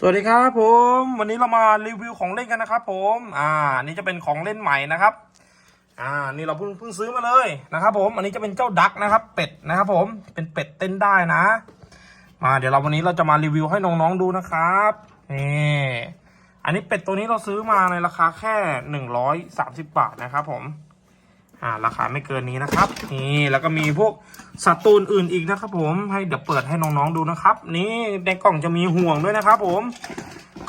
สวัสดีครับผมวันนี้เรามารีวิวของเล่นกันนะครับ ผมอ่านนี่จะเป็นของเล่นใหม่นะครับ อ่านี่เราเพิ่งเพิ่งซื้อมาเลยนะครับ ผมอันนี้จะเป็นเจ้าดักนะครับ เป็ดนะครับ ผมเป็นเป็ดเต้นได้นะ มาเดี๋ยวเราวันนี้เราจะมารีวิวให้น้องๆดูนะครับนี่อันนี้เป็ดตัวนี้เราซื้อมาในราคาแค่หนึ่งร้อยสามสิบบาทนะครับ ผม อ่าราคาไม่เกินนี้นะครับ นี่แล้วก็มีพวกสัตว์ตัวอื่นอีกนะครับ ผมให้เดี๋ยวเปิดให้น้องๆดูนะครับ นี่ในกล่องจะมีห่วงด้วยนะครับ ผม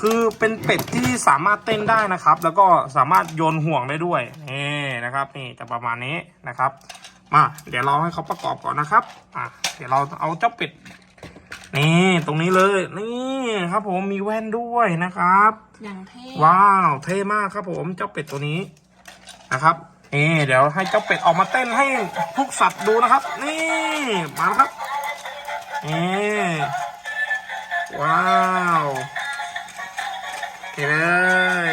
คือเป็นเป็ดที่สามารถเต้นได้นะครับ แล้วก็สามารถโยนห่วงได้ด้วยนี่นะครับ นี่จะประมาณนี้นะครับ มาเดี๋ยวเราให้เขาประกอบก่อนนะครับอะเดี๋ยวเราเอาเจ้าเป็ดนี่ตรงนี้เลยนี่ครับ ผมมีแว่นด้วยนะครับ อย่างเท่ว้าวเท่มากครับ ผมเจ้าเป็ดตัวนี้นะครับ นี่เดี๋ยวให้เจ้าเป็ดออกมาเต้นให้ทุกสัตว์ดูนะครับ นี่มาแล้วครับนี่ว้าวโอเคเลย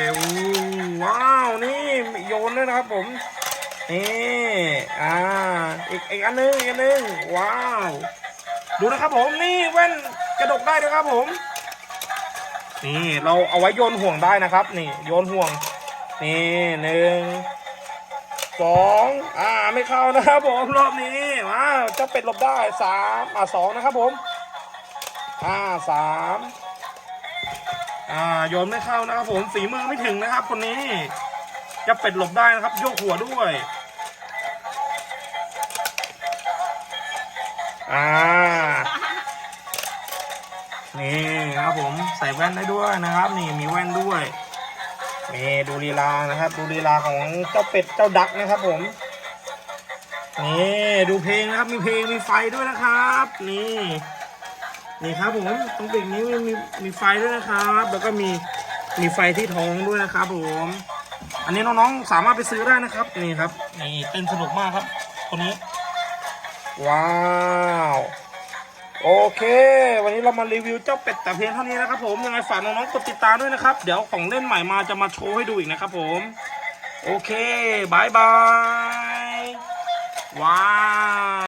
ว้าวนี่โยนด้วยนะครับผมนี่อ่าอีกอีกอันนึงอีกอันนึงว้าวดูนะครับผมนี่แว่นกระดกได้นะครับผม นี่เราเอาไว้โยนห่วงได้นะครับ นี่โยนห่วงนี่หนึ่ง สองอ่าไม่เข้านะครับผมรอบนี้ว้าวเจ้าเป็ดหลบได้สามอ่าสองนะครับผมอ่าสามอ่าโยนไม่เข้านะครับผมฝีมือไม่ถึงนะครับ คนนี้จ้าเป็ดหลบได้นะครับ โยกหัวด้วย อ่า นี่ครับผมใส่แว่นได้ด้วยนะครับ นี่มีแว่นด้วย นี่ดูลีลานะครับ ดูลีลาของเจ้าเป็ดเจ้าดักนะครับ ผมนี่ดูเพลงนะครับมีเพลงมีไฟด้วยนะครับ นี่นี่ครับผมตรงปีกนี้มีมีมีไฟด้วยนะครับ แล้วก็มีมีไฟที่ท้องด้วยนะครับผมอันนี้น้องๆสามารถไปซื้อได้นะครับนี่ครับนี่เต้นสนุกมากครับคนนี้ว้าว โอเค เรามารีวิวเจ้าเป็ดแต่เพียงเท่านี้นะครับผมยังไงฝากน้องๆกดติดตามด้วยนะครับ เดี๋ยวของเล่นใหม่มาจะมาโชว์ให้ดูอีกนะครับผม โอเคบายบาย ว้าว